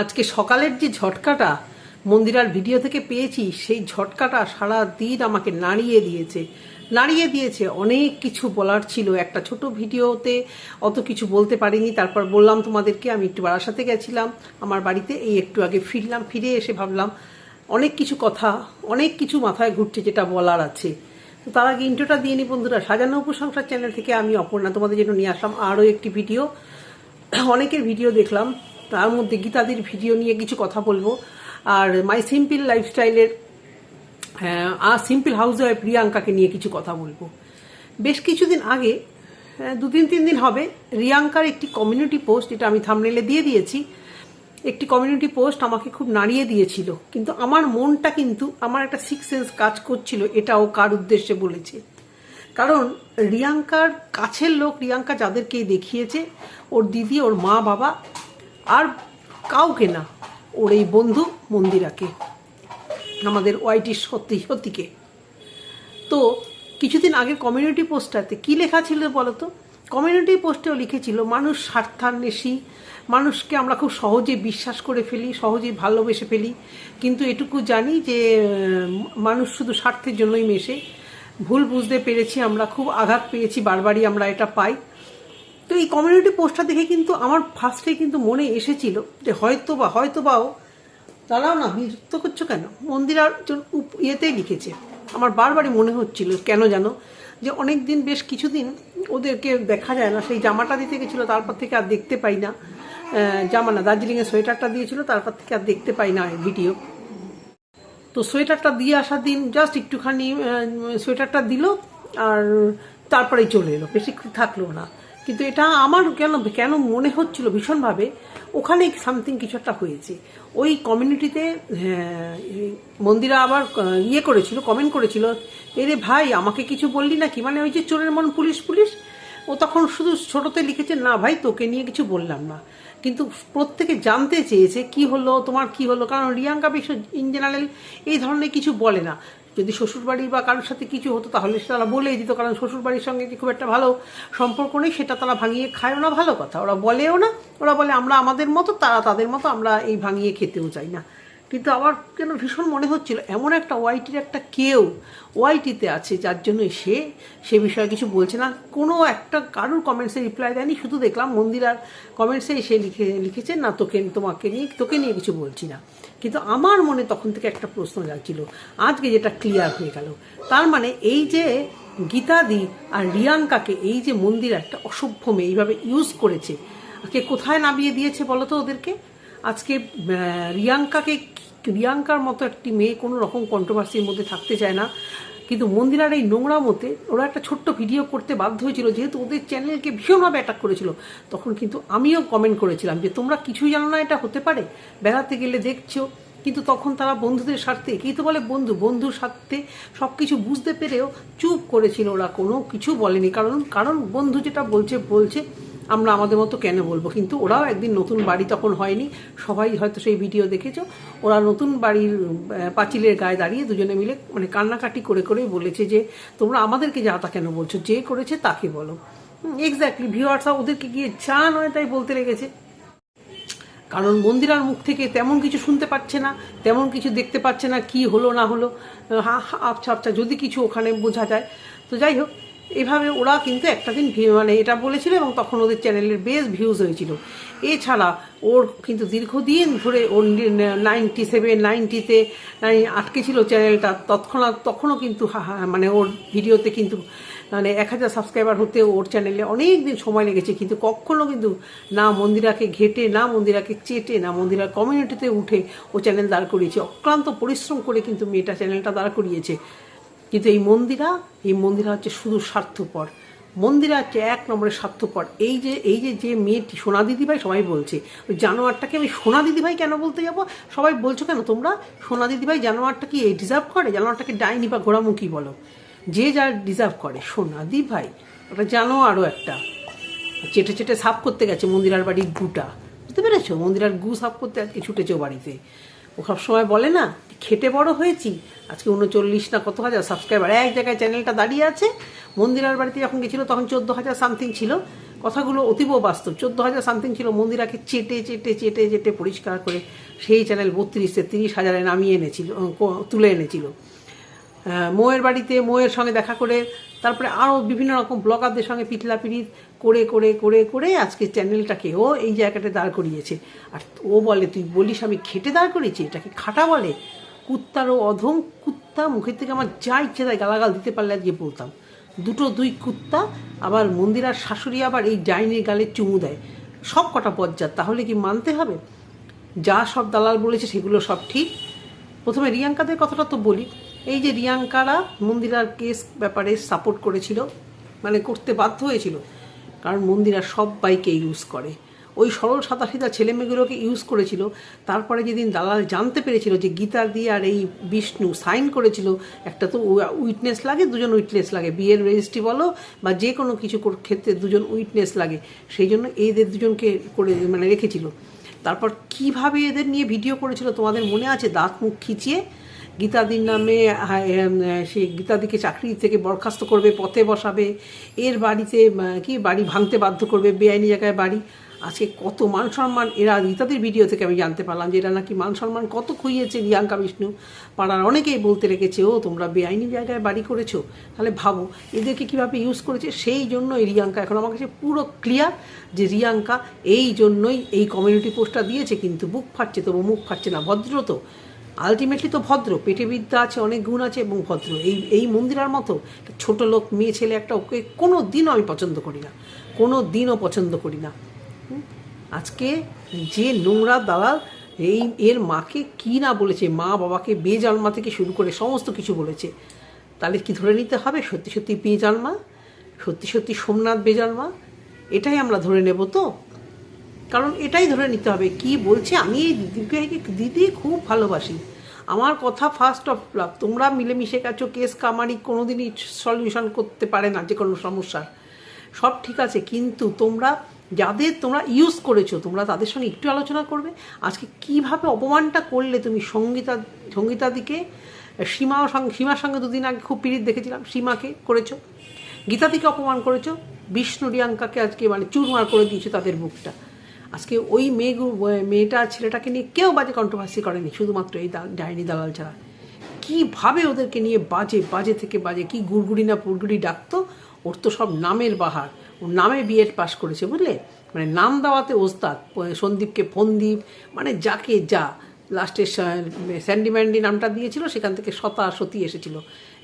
আজকে সকালের যে ঝটকাটা মন্দিরার ভিডিও থেকে পেয়েছি, সেই ঝটকাটা সারা দিন আমাকে নাড়িয়ে দিয়েছে। নাড়িয়ে দিয়েছে, অনেক কিছু বলার ছিল। একটা ছোট ভিডিওতে অত কিছু বলতে পারিনি। তারপর বললাম, তোমাদেরকে আমি একটু বারাসাতে গেছিলাম। আমার বাড়িতে এই একটু আগে ফিরলাম, ফিরে এসে ভাবলাম, অনেক কিছু কথা, অনেক কিছু মাথায় ঘুরছে যেটা বলার আছে। তো তার আগে ইন্ট্রোটা দিয়ে নি বন্ধুরা। সাজানো উপসংসার চ্যানেল থেকে আমি অপর্ণা তোমাদের জন্য নিয়ে আসলাম আরও একটি ভিডিও। অনেকের ভিডিও দেখলাম। তার মধ্যে গীতাদির ভিডিও নিয়ে কিছু কথা বলব। আর মাই সিম্পল লাইফস্টাইলের আর সিম্পল হাউস ওয়াইফ রিয়াঙ্কাকে নিয়ে কিছু কথা বলব। বেশ কিছুদিন আগে দু তিন তিন দিন হবে, রিয়াঙ্কার একটি কমিউনিটি পোস্ট যেটা আমি থামনেলে দিয়ে দিয়েছি, একটি কমিউনিটি পোস্ট আমাকে খুব নাড়িয়ে দিয়েছিল। কিন্তু আমার মনটা কিন্তু, আমার একটা সিক্স সেন্স কাজ করছিল, এটা ও কার উদ্দেশ্যে বলেছে। কারণ রিয়াঙ্কার কাছের লোক, রিয়াঙ্কা যাদেরকে দেখিয়েছে, ওর দিদি, ওর মা, বাবা আর কাউকে না, ওর এই বন্ধু মন্দিরাকে, আমাদের ওয়াইটি সত্যি সত্যিকে তো কিছুদিন আগে কমিউনিটি পোস্টারতে কি লেখা ছিল বলো তো কমিউনিটি পোস্টেও লিখেছিল, মানুষ স্বার্থান্বেষী, মানুষকে আমরা খুব সহজে বিশ্বাস করে ফেলি, সহজেই ভালোবেসে ফেলি। কিন্তু এটুকু জানি যে মানুষ শুধু স্বার্থের জন্যই মেশে। ভুল বুঝতে পেরেছি আমরা, খুব আঘাত পেয়েছি, বারবারই আমরা এটা পাই। তো এই কমিউনিটি পোস্টটা দেখে কিন্তু আমার ফার্স্টে কিন্তু মনে এসেছিল যে হয়তো বা, হয়তো বাও তারাও না, বিরক্ত করছ কেন? উপ- ইয়েতেই লিখেছে। আমার বারবারই মনে হচ্ছিল কেন জানো যে অনেক দিন বেশ কিছুদিন ওদেরকে দেখা যায় না। সেই জামাটা দিতে গেছিল, তারপর থেকে আর দেখতে পাই না। জামা না দার্জিলিংয়ের সোয়েটারটা দিয়েছিল, তারপর থেকে আর দেখতে পাই না ভিডিও। তো সোয়েটারটা দিয়ে আসার দিন জাস্ট একটুখানি সোয়েটারটা দিল আর তারপরেই চলে এলো বেশি থাকল না। কিন্তু এটা আমার কেন কেন মনে হচ্ছিল ভীষণভাবে, ওখানে সামথিং কিছু একটা হয়েছে। ওই কমিউনিটিতে মন্দিরা আবার ইয়ে করেছিল কমেন্ট করেছিল, এরে ভাই, আমাকে কিছু বললি না কি মানে ওই যে চোরের মন পুলিশ পুলিশ, ও তখন শুধু ছোটতে লিখেছে, না ভাই, তোকে নিয়ে কিছু বললাম না। কিন্তু প্রত্যেকে জানতে চেয়েছে, কি হলো? তোমার কি হলো? কারণ রিয়াঙ্কা বিশ্ব ইন জেনারেল এই ধরনের কিছু বলে না। যদি শ্বশুরবাড়ি বা কারোর সাথে কিছু হতো, তাহলে সেটা তারা বলেই দিত, কারণ শ্বশুরবাড়ির সঙ্গে যে খুব একটা ভালো সম্পর্ক নেই, সেটা তারা ভাঙিয়ে খায়ও না, ভালো কথা। ওরা বলেও না, ওরা বলে, আমরা আমাদের মতো, তারা তাদের মতো, আমরা এই ভাঙিয়ে খেতেও চাই না। কিন্তু আমার কেন ভীষণ মনে হচ্ছিল, এমন একটা ওয়াইটির একটা কেউ ওয়াইটিতে আছে যার জন্য সে সে বিষয়ে কিছু বলছে না। কোনো একটা কারোর কমেন্টসে রিপ্লাই দেয়নি, শুধু দেখলাম মন্দিরার কমেন্টসে সে লিখে লিখেছে না, তোকে, তোমাকে নিয়ে, তোকে নিয়ে কিছু বলছি না। কিন্তু আমার মনে তখন থেকে একটা প্রশ্ন যাচ্ছিল আজকে যেটা ক্লিয়ার হয়ে গেল। তার মানে এই যে গীতাদি আর রিয়াঙ্কাকে এই যে মন্দির একটা অসভ্য মেয়ে এইভাবে ইউজ করেছে, কে কোথায় নামিয়ে দিয়েছে বলো তো ওদেরকে? আজকে রিয়াঙ্কাকে রিয়াঙ্কার মতো একটি মেয়ে কোনো রকম কন্ট্রোভার্সির মধ্যে থাকতে চায় না। কিন্তু মন্দিরার এই নোংরা মতে ওরা একটা ছোট্ট ভিডিও করতে বাধ্য হয়েছিল, যেহেতু ওদের চ্যানেলকে ভীষণভাবে অ্যাটাক করেছিল। তখন কিন্তু আমিও কমেন্ট করেছিলাম যে, তোমরা কিছুই জানো না, এটা হতে পারে? বেড়াতে গেলে দেখছ। কিন্তু তখন তারা বন্ধুদের স্বার্থে কি তো বলে বন্ধু, বন্ধুর স্বার্থে সব কিছু বুঝতে পেরেও চুপ করেছিল ওরা, কোনো কিছু বলেনি। কারণ কারণ বন্ধু যেটা বলছে বলছে আমরা আমাদের মতো কেন বলব? কিন্তু ওরাও একদিন নতুন বাড়ি তখন হয়নি। সবাই হয়তো সেই ভিডিও দেখেছ। ওরা নতুন বাড়ির পাঁচিলের গায়ে দাঁড়িয়ে দুজনে মিলে মানে কান্নাকাটি করে করে বলেছে যে তোমরা আমাদেরকে যা তা কেন বলছো? যে করেছে তাকে বলো। এক্স্যাক্টলি ভিউয়ার্সরা ওদেরকে গিয়ে যা নয় তাই বলতে লেগেছে। কারণ মন্দিরার মুখ থেকে তেমন কিছু শুনতে পাচ্ছে না তেমন কিছু দেখতে পাচ্ছে না কি হলো না হলো হা হা, আচ্ছা আচ্ছা যদি কিছু ওখানে বোঝা যায়। তো যাই হোক এভাবে ওরা কিন্তু একটা দিন মানে এটা বলেছিল এবং তখন ওদের চ্যানেলের বেশ ভিউজ হয়েছিল। এছাড়া ওর কিন্তু দীর্ঘদিন ধরে ওর নাইনটি সেভেন নাইনটিতে আটকে ছিল চ্যানেলটা তৎক্ষণাৎ তখনও কিন্তু মানে ওর ভিডিওতে কিন্তু মানে এক হাজার সাবস্ক্রাইবার হতে ওর চ্যানেলে অনেক দিন সময় লেগেছে। কিন্তু কখনো কিন্তু না মন্দিরাকে ঘেটে, না মন্দিরাকে চেটে, না মন্দিরার কমিউনিটিতে উঠে ও চ্যানেল দাঁড় করিয়েছে। অক্লান্ত পরিশ্রম করে কিন্তু মেয়েটা চ্যানেলটা দাঁড় করিয়েছে। কিন্তু এই মন্দিরা এই মন্দিরা হচ্ছে শুধু স্বার্থপর। মন্দিরা হচ্ছে এক নম্বরের স্বার্থপর। এই যে এই যে যে মেয়েটি, সোনা দিদিভাই সবাই বলছে, ওই জানোয়ারটাকে আমি সোনা দিদিভাই কেন বলতে যাব? সবাই বলছো কেন তোমরা? সোনা দিদিভাই জানোয়ারটা কি এই ডিজার্ভ করে? জানোয়ারটাকে ডাইনি বা ঘোড়ামুখী বলো। যে যা ডিজার্ভ করে, সোনা দিভাই। ওটা জানোয়ারও একটা। চেটে চেটে সাফ করতে গেছে মন্দিরার বাড়ির গুটা। বুঝতে পেরেছ? মন্দিরার গু সাফ করতে আজকে ছুটেছে বাড়িতে। ও সবসময় বলে না, খেটে বড় হয়েছি, আজকে উনচল্লিশ না কত হাজার সাবস্ক্রাইবার এক জায়গায় চ্যানেলটা দাঁড়িয়ে আছে, মন্দিরার বাড়িতে যখন গেছিল তখন চোদ্দ হাজার সামথিং ছিল। কথাগুলো অতীব বাস্তব, চোদ্দ হাজার সামথিং ছিল, মন্দিরাকে চেটে চেটে চেটে চেটে পরিষ্কার করে সেই চ্যানেল বত্রিশে তিরিশ হাজারে নামিয়ে এনেছিল তুলে এনেছিল। মৌয়ের বাড়িতে মৌয়ের সঙ্গে দেখা করে, তারপরে আরও বিভিন্ন রকম ব্লগারদের সঙ্গে পিঠলাপিঠি করে করে করে করে আজকে চ্যানেলটাকে ও এই জায়গাটা দাঁড় করিয়েছে। আর ও বলে, তুই বলিস আমি খেটে দাঁড় করিয়েছি? এটাকে খাটা বলে? কুত্তারও অধম কুত্তা, মুখের থেকে আমার যা ইচ্ছে তাই গালাগাল দিতে পারলে আজকে বলতাম। দুটো দুই কুত্তা আবার মন্দিরার শাশুড়ি আবার এই ডাইনির গালে চুমু দেয়। সব কটা পর্যাত তাহলে কি মানতে হবে? যা সব দালাল বলেছে সেগুলো সব ঠিক। প্রথমে রিয়াঙ্কাদের কথাটা তো বলি এই যে রিয়াঙ্কারা মন্দিরার কেস ব্যাপারে সাপোর্ট করেছিল মানে করতে বাধ্য হয়েছিল, কারণ মন্দিরা সব বাইকে ইউজ করে। ওই সরল সাদা ছেলে মেয়েগুলোকে ইউজ করেছিল, তারপরে যেদিন দালাল জানতে পেরেছিল যে গীতা দিয়ে আর এই বিষ্ণু সাইন করেছিল, একটা তো উইটনেস লাগে, দুজন উইটনেস লাগে। বিয়ের রেজিস্ট্রি বলো বা যে কোনো কিছু ক্ষেত্রে দুজন উইটনেস লাগে। সেই জন্য এদের দুজনকে করে মানে রেখেছিল। তারপর কীভাবে এদের নিয়ে ভিডিও করেছিল তোমাদের মনে আছে? দাঁত মুখ খিচিয়ে গীতাদির নামে সে গীতাদিকে চাকরি থেকে বরখাস্ত করবে, পথে বসাবে, এর বাড়িতে কি বাড়ি ভাঙতে বাধ্য করবে, বেআইনি জায়গায় বাড়ি। আজকে কত মান সম্মান, এরা গীতাদের ভিডিও থেকে আমি জানতে পারলাম যে এরা নাকি মান সম্মান কত খুইয়েছে রিয়াঙ্কা বিষ্ণু। পাড়ার অনেকেই বলতে রেখেছে, ও, তোমরা বেআইনি জায়গায় বাড়ি করেছ? তাহলে ভাবো, এদেরকে কীভাবে ইউজ করেছে? সেই জন্য এই রিয়াঙ্কা, এখন আমার কাছে পুরো ক্লিয়ার যে রিয়াঙ্কা এই জন্যই এই কমিউনিটি পোস্টটা দিয়েছে, কিন্তু বুক ফাটছে তবু মুখ ফাটছে না, ভদ্র তো। আলটিমেটলি তো ভদ্র পেটে বিদ্যা আছে, অনেক গুণ আছে এবং ভদ্র। এই এই মন্দিরার মতো ছোট লোক, মেয়ে, ছেলে একটা ওকে কোনো দিনও আমি পছন্দ করি না। কোনো দিনও পছন্দ করি না। আজকে যে নোংরা দালাল, এই, এর মাকে কি না বলেছে, মা বাবাকে বেজন্মা থেকে শুরু করে সমস্ত কিছু বলেছে, তাহলে কি ধরে নিতে হবে? সত্যি সত্যি বেজন্মা সত্যি সত্যি সোমনাথ বেজন্মা এটাই আমরা ধরে নেব তো? কারণ এটাই ধরে নিতে হবে, কি বলছে, আমি এই দিদিকে দিদি খুব ভালোবাসি। আমার কথা ফার্স্ট অফ লাভ তোমরা মিলেমিশে গেছো কেস কামারি কোনোদিনই সলিউশন করতে পারে না যে কোনো সমস্যার। সব ঠিক আছে, কিন্তু তোমরা যাদের, তোমরা ইউজ করেছ, তোমরা তাদের সঙ্গে একটু আলোচনা করবে। আজকে কীভাবে অপমানটা করলে তুমি সঙ্গীতা সঙ্গীতাদিকে সীমা সীমার সঙ্গে দুদিন আগে খুব পিড়িত দেখেছিলাম, সীমাকে করেছ। গীতাদিকে অপমান করেছ, বিষ্ণু রিয়াঙ্কাকে আজকে মানে চুরমার করে দিয়েছ তাদের বুকটা আজকে ওই মেয়েগু মেয়েটা, ছেলেটাকে নিয়ে কেউ বাজে কন্ট্রোভার্সি করেনি, শুধুমাত্র এই ডাইনি দালাল ছাড়া। কীভাবে ওদেরকে নিয়ে বাজে বাজে থেকে বাজে, কি গুড়গুড়ি না পুরগুড়ি ডাকতো? ওর তো সব নামের বাহার। ওর নামে বিএড পাস করেছে, বুঝলে? মানে নাম দেওয়াতে ওস্তাদ সন্দীপকে ফন্দীপ মানে যাকে যা। লাস্টে স্যান্ডি ম্যান্ডি নামটা দিয়েছিল, সেখান থেকে শতা সতী এসেছিল।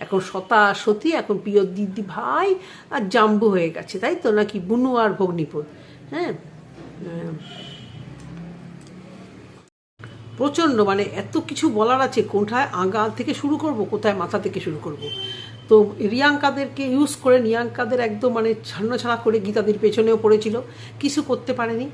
এখন শতা সতী, এখন প্রিয় দিদি ভাই আর জাম্বু হয়ে গেছে, তাই তো? নাকি বুনু আর ভগ্নিপদ হ্যাঁ? প্রচণ্ড মানে এত কিছু বলার আছে কোথায় আগা থেকে শুরু করব, কোথায় মাথা থেকে শুরু করব। তো রিয়াঙ্কাদেরকে ইউজ করে, রিয়াঙ্কাদের একদম মানে ছাড়া করে গীতাদির পেছনেও পড়েছিল, কিছু করতে পারেনি।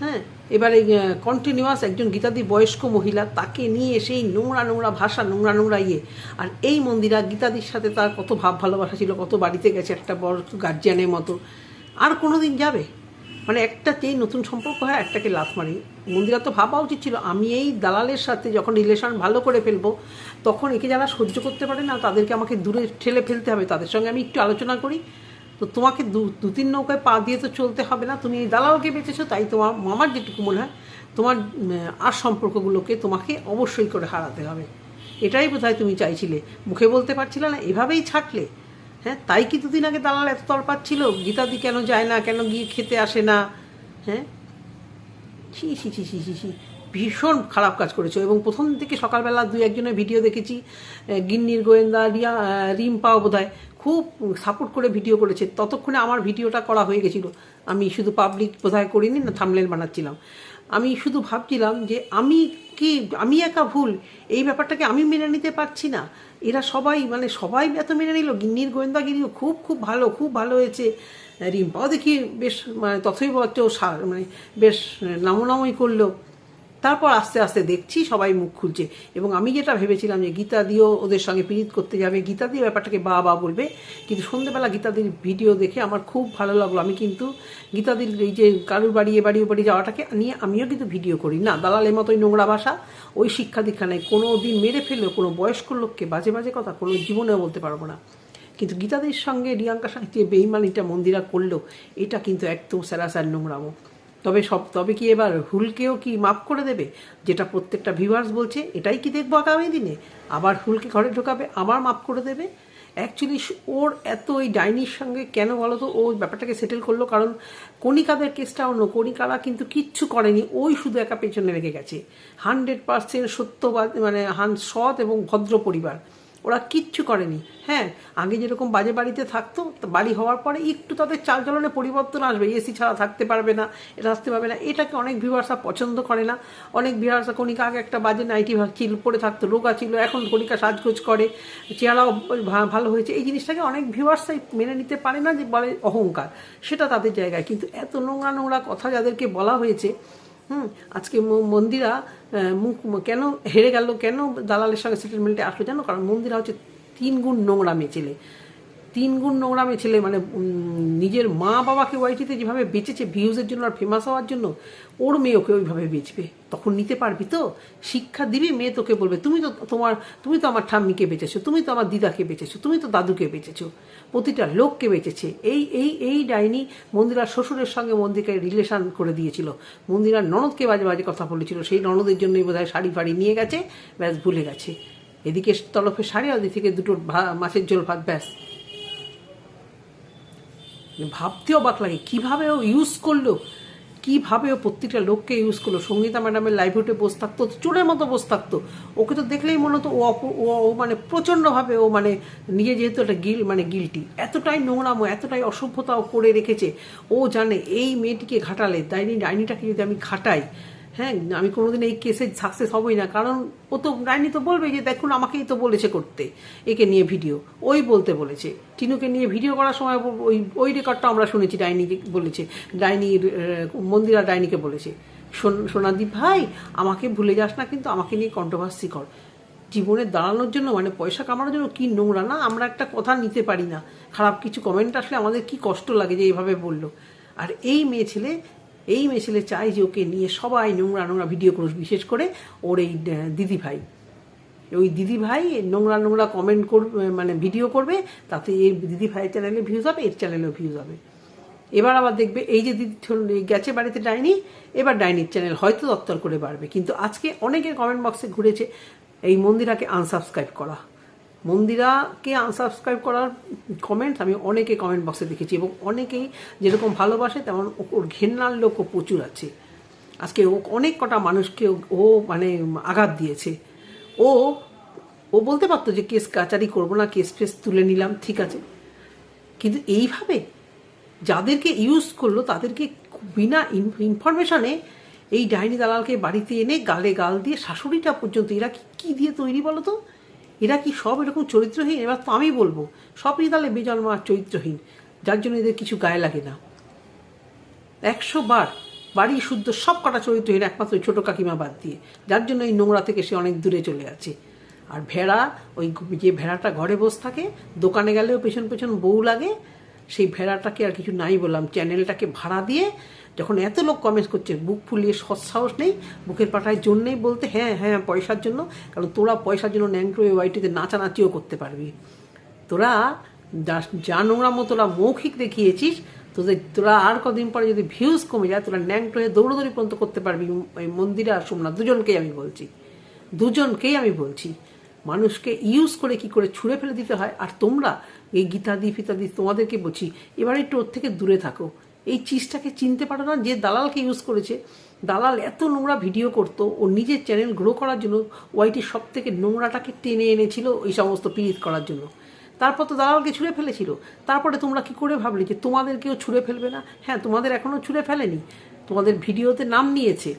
হ্যাঁ এবারে কন্টিনিউয়াস একজন গীতাদি বয়স্ক মহিলা, তাকে নিয়ে সেই নোংরা নোংরা ভাষা, নোংরা নোংরা ইয়ে। আর এই মন্দিরা গীতাদির সাথে তার কত ভাব ভালোবাসা ছিল, কত বাড়িতে গেছে একটা বড় গার্জিয়ানের মতো। আর কোনো দিন যাবে? মানে একটাতেই নতুন সম্পর্ক হয়, একটাকে লাফ মারি। মন্দিরা তো ভাবা উচিত ছিল, আমি এই দালালের সাথে যখন রিলেশন ভালো করে ফেলব, তখন একে যারা সহ্য করতে পারে না, তাদেরকে আমাকে দূরে ঠেলে ফেলতে হবে। তাদের সঙ্গে আমি একটু আলোচনা করি। তো তোমাকে দু দু তিন নৌকায় পা দিয়ে তো চলতে হবে না। তুমি এই দালালকে বেঁচেছো, তাই তোমার, আমার যেটুকু মনে হয়, তোমার আর সম্পর্কগুলোকে তোমাকে অবশ্যই করে হারাতে হবে। এটাই বোধহয় তুমি চাইছিলে। মুখে বলতে পারছিলে না, এভাবেই ছাড়লে। হ্যাঁ তাই কি দুদিন আগে দালাল এত তরপাত ছিল? গীতাদি কেন যায় না? কেন গিয়ে খেতে আসে না? হ্যাঁ? ছি ছি ছি ছি ছি ছি। ভীষণ খারাপ কাজ করেছ। এবং প্রথম থেকে সকালবেলা দুই একজনের ভিডিও দেখেছি। গিন্নির গোয়েন্দা, রিয়া রিম্পাও বোধহয় খুব সাপোর্ট করে ভিডিও করেছে। ততক্ষণে আমার ভিডিওটা করা হয়ে গেছিল। আমি শুধু পাবলিক বোধহয় করিনি, না থামলেন বানাচ্ছিলাম। আমি শুধু ভাবছিলাম যে আমি কি, আমি একা ভুল? এই ব্যাপারটাকে আমি মেনে নিতে পারছি না। এরা সবাই মানে সবাই এত মেনে নিল। গিন্নির গোয়েন্দাগিরিও খুব খুব ভালো খুব ভালো হয়েছে। রিম্পাও দেখি বেশ মানে তথই বচ্চ মানে বেশ নামোনামই করল। তারপর আস্তে আস্তে দেখছি, সবাই মুখ খুলছে। এবং আমি যেটা ভেবেছিলাম যে গীতা দিয়েও ওদের সঙ্গে পীড়িত করতে যাবে, গীতা দিয়ে ব্যাপারটাকে বা বা বলবে, কিন্তু সন্ধ্যেবেলা গীতাদির ভিডিও দেখে আমার খুব ভালো লাগল। আমি কিন্তু গীতাদির এই যে কারুর বাড়ি, এ বাড়ি, ও বাড়ি যাওয়াটাকে নিয়ে আমিও কিন্তু ভিডিও করি। না, দালালের মতোই নোংরা ভাষা, ওই শিক্ষা দীক্ষা নেই। কোনো দিন মেরে ফেললেও কোনো বয়স্ক লোককে বাজে বাজে কথা কোনো জীবনেও বলতে পারব না। কিন্তু গীতাদের সঙ্গে রিয়াঙ্কার সঙ্গে যে বেইমানিটা মন্দিরা করল, এটা কিন্তু একদম স্যারাসার নোংরামো। তবে সব, তবে কি এবার হুলকেও কি মাফ করে দেবে? যেটা প্রত্যেকটা ভিউয়ার্স বলছে, এটাই কি দেখব আগামী দিনে? আবার হুলকে ঘরে ঢোকাবে, আবার মাফ করে দেবে? অ্যাকচুয়ালি ওর এত ওই ডাইনির সঙ্গে কেন বলো তো, ও ব্যাপারটাকে সেটেল করল, কারণ কণিকাদের কেসটা অন্য, কণিকারা কিন্তু কিচ্ছু করেনি, ওই শুধু একা পেছনে রেখে গেছে। হান্ড্রেড পার্সেন্ট সত্যবাদ মানে হান সৎ এবং ভদ্র পরিবার। ওরা কিচ্ছু করেনি। হ্যাঁ আগে যেরকম বাজে বাড়িতে থাকতো বাড়ি হওয়ার পরে একটু তাদের চালচলনে পরিবর্তন আসবে। এসি ছাড়া থাকতে পারবে না, এটা আসতে পারবে না। এটাকে অনেক ভিউয়ার্সরা পছন্দ করে না। অনেক ভিউয়ার্সরা কণিকা আগে একটা বাজে নাইটি ছিল পরে থাকতো, রোগা ছিল, এখন কণিকা সাজগোজ করে, চেহারাও ভালো হয়েছে। এই জিনিসটাকে অনেক ভিউয়ার্সাই মেনে নিতে পারে না যে বলে অহংকার, সেটা তাদের জায়গায়। কিন্তু এত নোংরা নোংরা কথা যাদেরকে বলা হয়েছে হুম, আজকে মন্দিরা মুখ কেন হেরে গেল, কেন দালালের সঙ্গে সেটেলমেন্টে আসলো জানো? কারণ মন্দিরা হচ্ছে তিন গুণ নোংরা মেয়ে ছেলে তিন গুণ নোংরা মেয়ে ছেলে মানে নিজের মা বাবাকে ওয়াইটিতে যেভাবে বেঁচেছে, ভিউজের জন্য আর ফেমাস হওয়ার জন্য, ওর মেয়ে ওকে ওইভাবে বেচবে। তখন নিতে পারবি তো? শিক্ষা দিবি, মেয়ে তোকে বলবে, তুমি তো তোমার, তুমি তো আমার ঠাম্মিকে বেঁচেছো, তুমি তো আমার দিদাকে বেঁচেছো, তুমি তো দাদুকে বেঁচেছো, প্রতিটা লোককে বেঁচেছে। এই এই এই ডাইনি মন্দিরার শ্বশুরের সঙ্গে মন্দিরকে রিলেশন করে দিয়েছিল। মন্দিরার ননদকে বাজে বাজে কথা বলেছিল, সেই ননদের জন্যই বোধহয় শাড়ি ফাড়ি নিয়ে গেছে, ব্যাস ভুলে গেছে। এদিকে তলফে আর ওদিক থেকে দুটো মাছের ঝোল ভাত, ব্যাস। ভাবতে অবাক লাগে, কীভাবে ও ইউজ করল? কীভাবে ও প্রত্যেকটা লোককে ইউজ করল? সঙ্গীতা ম্যাডামের লাইভ হোটে বসে থাকতো চোরের মতো বসে থাকতো। ওকে তো দেখলেই মনে হতো ও ও মানে প্রচণ্ডভাবে ও মানে নিজে যেহেতু একটা গিল মানে গিলটি এতটাই নোংরাম এতটাই অসভ্যতা ও করে রেখেছে। ও জানে এই মেয়েটিকে ঘাটালে, ডাইনি, ডাইনিটাকে যদি আমি ঘাটাই হ্যাঁ আমি কোনোদিন এই কেসে সাকসেস হবই না। কারণ ও তো ডাইনি তো বলবে যে দেখুন আমাকেই তো বলেছে করতে একে নিয়ে ভিডিও ওই বলতে বলেছে। টিনুকে নিয়ে ভিডিও করার সময় ওই ওই রেকর্ডটা আমরা শুনেছি ডাইনি বলেছে। ডাইনির আহ, মন্দিরা ডাইনিকে বলেছে। সোন- সোনাদীপ ভাই আমাকে ভুলে যাস না কিন্তু আমাকে নিয়ে কন্ট্রোভার্সি কর। জীবনে দাঁড়ানোর জন্য মানে পয়সা কামানোর জন্য কি নোংরা না আমরা একটা কথা নিতে পারি না। খারাপ কিছু কমেন্ট আসলে আমাদের কি কষ্ট লাগে যে এইভাবে বলল। আর এই মেয়ে ছেলে এই মেয়ে ছেলে চায় যে ওকে নিয়ে সবাই নোংরা নোংরা ভিডিও করুক, বিশেষ করে ওর এই দিদি ভাই ওই দিদি ভাই নোংরা নোংরা কমেন্ট করবে মানে ভিডিও করবে, তাতে এই দিদি ভাইয়ের চ্যানেলে ভিউজ হবে, এর চ্যানেলেও ভিউজ হবে। এবার আবার দেখবে, এই যে দিদি গেছে বাড়িতে ডাইনি, এবার ডাইনির চ্যানেল হয়তো দপ্তর করে বাড়বে। কিন্তু আজকে অনেকের কমেন্ট বক্সে ঘুরেছে, এই মন্দিরাকে আনসাবস্ক্রাইব করা। মন্দিরাকে আনসাবস্ক্রাইব করার কমেন্ট আমি অনেকে কমেন্ট বক্সে দেখেছি এবং অনেকেই যেরকম ভালোবাসে তেমন ওর ঘেন্নার লোকও প্রচুর আছে। আজকে ও অনেক কটা মানুষকে ও- মানে আঘাত দিয়েছে। ও ও বলতে পারতো যে কেস কাচারি করব না, কেস ফেস তুলে নিলাম, ঠিক আছে। কিন্তু এইভাবে যাদেরকে ইউজ করল তাদেরকে বিনা ইনফরমেশনে এই ডাইনি দালালকে বাড়িতে এনে গালে গাল দিয়ে শাশুড়িটা পর্যন্ত এরা কী দিয়ে তৈরি বলো তো? এরা কি সব এরকম চরিত্রহীন? এবার তো আমি বলব, সবই তাহলে বেজন্মা চরিত্রহীন, যার জন্য এদের কিছু গায়ে লাগে না। একশো বার বাড়ি শুদ্ধ সব কটা চরিত্রহীন একমাত্র ওই ছোটো কাকিমা বাদ দিয়ে, যার জন্য এই নোংরা থেকে সে অনেক দূরে চলে আছে। আর ভেড়া, ওই যে ভেড়াটা ঘরে বসে থাকে, দোকানে গেলেও পেছন পেছন বউ লাগে, সেই ভেড়াটাকে আর কিছু নাই বললাম, চ্যানেলটাকে ভাড়া দিয়ে যখন এত লোক কমেন্ট করছে, বুক ফুলিয়ে সৎসাহস নেই, বুকের পাঠায় জন্যেই বলতে হ্যাঁ হ্যাঁ পয়সার জন্য, কারণ তোরা পয়সার জন্য ন্যাংটো ওয়াইটিতে নাচানাচিও করতে পারবি। তোরা যা- যা নোংরামো তোরা মৌখিক দেখিয়েছিস, তোদের, তোরা আর কদিন পরে যদি ভিউজ কমে যায়, তোরা ন্যাংটো হয়ে দৌড়দৌড়ি পর্যন্ত করতে পারবি। ওই মন্দিরে আর সোমনাথ দুজনকেই আমি বলছি। দুজনকেই আমি বলছি, মানুষকে ইউজ করে কি করে ছুঁড়ে ফেলে দিতে হয়? আর তোমরা এই গীতাদি ফিতাদি তোমাদেরকে বলছি, এবার একটু ওর থেকে দূরে থাকো। এই চিজটাকে চিনতে পারো না, যে দালালকে ইউজ করেছে। দালাল এত নোংরা ভিডিও করতো, ও নিজের চ্যানেল গ্রো করার জন্য ওয়াইটি সব থেকে নোংরাটাকে টেনে এনেছিল ওই সমস্ত পীড়িত করার জন্য। তারপর তো দালালকে ছুঁড়ে ফেলেছিল। তারপরে তোমরা কি করে ভাবলে যে তোমাদেরকেও ছুঁড়ে ফেলবে না? হ্যাঁ তোমাদের এখনও ছুঁড়ে ফেলেনি। তোমাদের ভিডিওতে নাম নিয়েছে।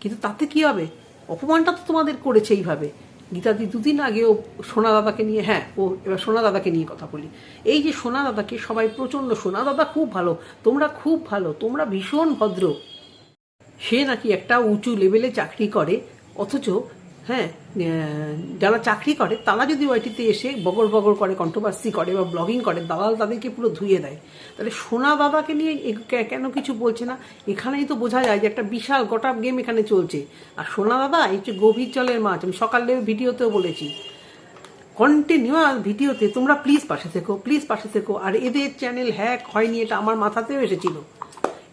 কিন্তু তাতে কি হবে? অপমানটা তো তোমাদের করেছে এইভাবে। গীতাদি দুদিন আগে ও সোনা দাদাকে নিয়ে হ্যাঁ ও এবার সোনা দাদাকে নিয়ে কথা বলি। এই যে সোনা দাদাকে সবাই প্রচণ্ড সোনা দাদা খুব ভালো, তোমরা খুব ভালো, তোমরা ভীষণ ভদ্র। সে নাকি একটা উঁচু লেভেলে চাকরি করে, অথচ হ্যাঁ যারা চাকরি করে, তারা যদি ওয়াইটিতে এসে বগর বগর করে কন্ট্রোভার্সি করে বা ব্লগিং করে, দালাল তাদেরকে পুরো ধুয়ে দেয়। তাহলে সোনা দাদাকে নিয়ে কেন কিছু বলছে না? এখানেই তো বোঝা যায় যে একটা বিশাল গোটা গেম এখানে চলছে। আর সোনা দাদা এই যে গভীর জলের মাছ, আমি সকালে ভিডিওতেও বলেছি। কন্টিনিউয়াস ভিডিওতে তোমরা প্লিজ পাশে থেকো প্লিজ পাশে থেকো। আর এদের চ্যানেল হ্যাক হয়নি, এটা আমার মাথাতেও এসেছিল।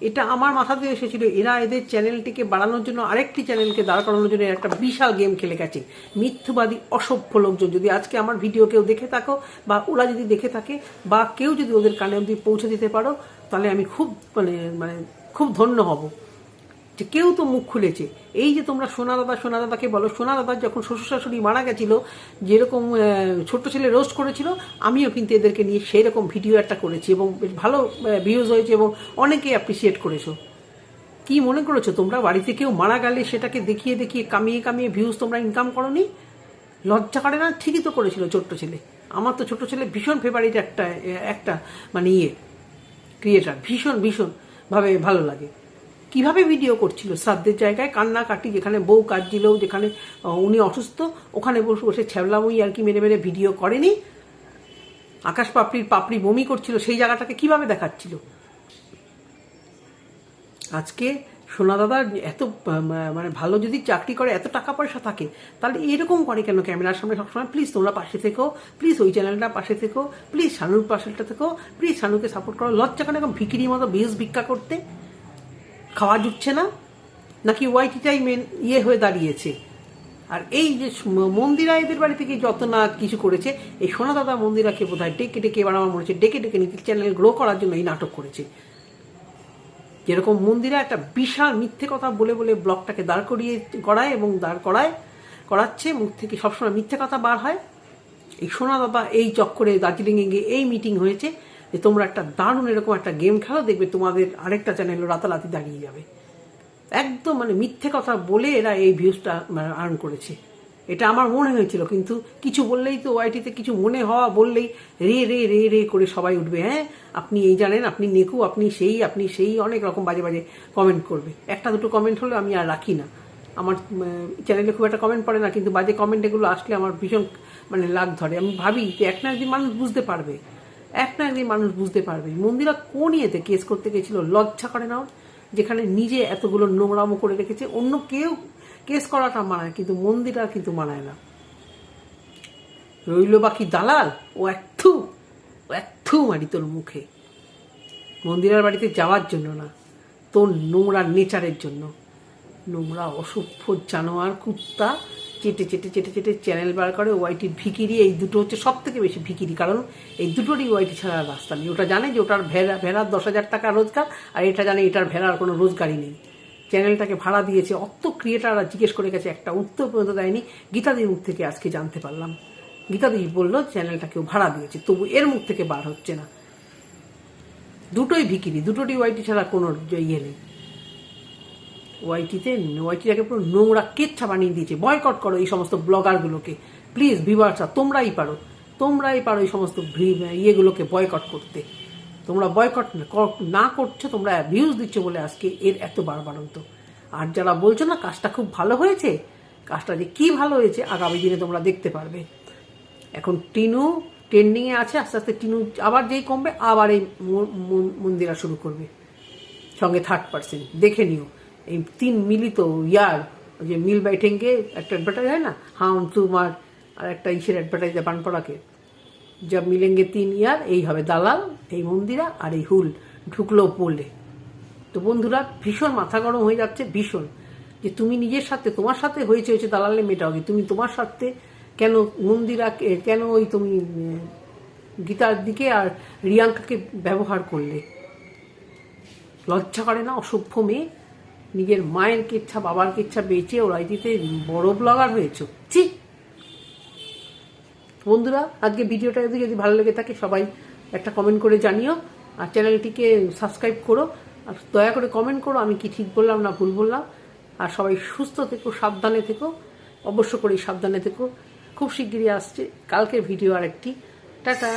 এটা আমার মাথাতে এসেছিল। এরা এদের চ্যানেলটিকে বাড়ানোর জন্য আরেকটি চ্যানেলকে দাঁড় করানোর জন্য একটা বিশাল গেম খেলে গেছে। মিথ্যবাদী, অসভ্য লোকজন। যদি আজকে আমার ভিডিও কেউ দেখে থাকো, বা ওরা যদি দেখে থাকে, বা কেউ যদি ওদের কানে অবধি পৌঁছে দিতে পারো, তাহলে আমি খুব মানে মানে খুব ধন্য হব। যে কেউ তো মুখ খুলেছে। এই যে তোমরা সোনা দাদা, সোনা দাদাকে বলো, সোনা দাদার যখন শ্বশুর শাশুড়ি মারা গেছিল, যেরকম ছোট্ট ছেলে রোস্ট করেছিল, আমিও কিন্তু এদেরকে নিয়ে সেই রকম ভিডিও একটা করেছি এবং বেশ ভালো ভিউজ হয়েছে এবং অনেকে অ্যাপ্রিসিয়েট করেছ। কি মনে করেছ তোমরা? বাড়িতে কেউ মারা গেলে সেটাকে দেখিয়ে দেখিয়ে, কামিয়ে কামিয়ে ভিউজ তোমরা ইনকাম করনি? লজ্জা করে না? ঠিকই তো করেছিল ছোট্ট ছেলে। আমার তো ছোট ছেলে ভীষণ ফেভারিট একটা একটা মানে ইয়ে ক্রিয়েটার ভীষণ ভীষণ ভাবে ভালো লাগে। কীভাবে ভিডিও করছিল? শ্রাদ্ধের জায়গায় কান্নাকাটি, যেখানে বউ কাঁদছিল, যেখানে উনি অসুস্থ, ওখানে বসে বসে ছ্যাবলামই আর কি মেরে মেরে ভিডিও করেনি। আকাশ পাপড়ির পাপড়ি বমি করছিল, সেই জায়গাটাকে কীভাবে দেখাচ্ছিল? আজকে সোনা দাদার এত মানে ভালো যদি চাকরি করে, এত টাকা পয়সা থাকে, তাহলে এরকম করে কেন ক্যামেরার সামনে সবসময়? প্লিজ তোমরা পাশে থেকো প্লিজ ওই চ্যানেলটা পাশে থেকো প্লিজ শানুর পাশেটা থেকো প্লিজ শানুকে সাপোর্ট করো। লজ্জা কেন এরকম ভিকিরির মতো বেশ ভিক্ষা করতে। খাওয়া জুটছে না, নাকি ওয়াইটিটাই মেন ইয়ে হয়ে দাঁড়িয়েছে। আর এই যে মন্দিরা এদের বাড়ি থেকে যত না কিছু করেছে, এই সোনা দাদা মন্দিরাকে বোধ হয় ডেকে ডেকে এবার আমার মনে হচ্ছে ডেকে ডেকে নিজের চ্যানেল গ্রো করার জন্য এই নাটক করেছে। যেরকম মন্দিরা একটা বিশাল মিথ্যে কথা বলে বলে ব্লগটাকে দাঁড় করিয়ে করায় এবং দাঁড় করায়, করাচ্ছে, মুখ থেকে সবসময় মিথ্যে কথা বার হয়। এই সোনা দাদা এই চক্করে দার্জিলিংয়ে গিয়ে এই মিটিং হয়েছে যে তোমরা একটা দারুণ এরকম একটা গেম খেলো, দেখবে তোমাদের আরেকটা চ্যানেল রাতারাতি দাঁড়িয়ে যাবে। একদম মানে মিথ্যে কথা বলে এরা এই ভিউজটা মানে আর্ন করেছে। এটা আমার মনে হয়েছিল, কিন্তু কিছু বললেই তো ওয়াইটিতে কিছু মনে হওয়া বললেই রে রে রে রে করে সবাই উঠবে হ্যাঁ? আপনি এই জানেন, আপনি নেকু, আপনি সেই আপনি সেই, অনেক রকম বাজে বাজে কমেন্ট করবে। একটা দুটো কমেন্ট হলে আমি আর রাখি না। আমার চ্যানেলে খুব একটা কমেন্ট পড়ে না, কিন্তু বাজে কমেন্ট এগুলো আসলে আমার ভীষণ মানে লাগ ধরে। আমি ভাবি যে এক না একদিন মানুষ বুঝতে পারবে। এক না একদিন মানুষ বুঝতে পারবে। মন্দিরা কোন ইয়েতে কেস করতে গেছিল, লজ্জা করে না? যেখানে নিজে এতগুলো নোংরামো করে রেখেছে, অন্য কেউ কেস করাটা মানায় কিন্তু মন্দিরা কিন্তু মানায় না। রইল বাকি দালাল, ও একথু ও একথু মারি তোর মুখে। মন্দিরার বাড়িতে যাওয়ার জন্য না, তোর নোংরা নেচারের জন্য। নোংরা, অসভ্য জানোয়ার, কুত্তা চেটে চেটে চেটে চেটে চ্যানেল বার করে ওয়াইটির ভিকিরি, এই দুটো হচ্ছে সব থেকে বেশি ভিকিরি। কারণ এই দুটোরই ওয়াইটি ছাড়া রাস্তা নেই। ওটা জানে যে ওটার ভেড়া, ভেড়ার দশ হাজার টাকা রোজগার, আর এটা জানে এটার ভেড়ার কোনো রোজগারই নেই। চ্যানেলটাকে ভাড়া দিয়েছে। অত ক্রিয়েটাররা জিজ্ঞেস করে গেছে, একটা উত্তর পর্যন্ত দেয়নি। গীতাদির মুখ থেকে আজকে জানতে পারলাম। গীতাদি বলল চ্যানেলটা কেউ ভাড়া দিয়েছে। তবু এর মুখ থেকে বার হচ্ছে না। দুটোই ভিকিরি দুটোটি ওয়াইটি ছাড়া কোনো ইয়ে নেই। ওয়াইটিতে ওয়াইটিটাকে পুরো নোংরা কেচ্ছা বানিয়ে দিয়েছে। বয়কট করো এই সমস্ত ব্লগারগুলোকে। প্লিজ ভিভার্সা তোমরাই পারো। তোমরাই পারো এই সমস্ত ইয়েগুলোকে বয়কট করতে। তোমরা বয়কট না করছ, তোমরা ভিউজ দিচ্ছ বলে আজকে এর এত বারবারন্ত। আর যারা বলছো না, কাজটা খুব ভালো হয়েছে, কাজটা যে কি ভালো হয়েছে, আগামী দিনে তোমরা দেখতে পারবে। এখন টিনু ট্রেন্ডিংয়ে আছে, আস্তে আস্তে টিনু আবার যেই কমবে, আবার এই মন্দিরা শুরু করবে। সঙ্গে থার্ড পার্সেন্ট দেখে নিও। এই তিন মিলিত ইয়ার যে মিল বাইঠেঙ্গে একটা অ্যাডভার্টাইজ হয় না? হাম তুমার আর একটা ইসের অ্যাডভার্টাইজ দেয় পানপড়াকে যা মিলেঙ্গে তিন ইয়ার, এই হবে দালাল, এই মন্দিরা আর এই হুল। ঢুকলো পড়লে তো বন্ধুরা, ভীষণ মাথা গরম হয়ে যাচ্ছে, ভীষণ। যে তুমি নিজের সাথে, তোমার সাথে হয়েছে হয়েছে দালালে মেটাও কি তুমি তোমার সাথে কেন মন্দিরা কেন ওই তুমি গীতার দিকে আর রিয়াঙ্কাকে ব্যবহার করলে? লজ্জা করে না, অসভ্য মেয়ে? নিজের মায়ের কেচ্ছা, বাবার কেচ্ছা বেঁচে ওরা দিতে বড় ব্লগার হয়েছ। ছি! বন্ধুরা, আজকে ভিডিওটা যদি যদি ভালো লেগে থাকে, সবাই একটা কমেন্ট করে জানিও, আর চ্যানেলটিকে সাবস্ক্রাইব করো, আর দয়া করে কমেন্ট করো, আমি কি ঠিক বললাম না ভুল বললাম, আর সবাই সুস্থ থেকো, সাবধানে থেকো, অবশ্য করেই সাবধানে থেকো। খুব শিগগিরই আসছে, কালকের ভিডিও আরেকটি। টাটা!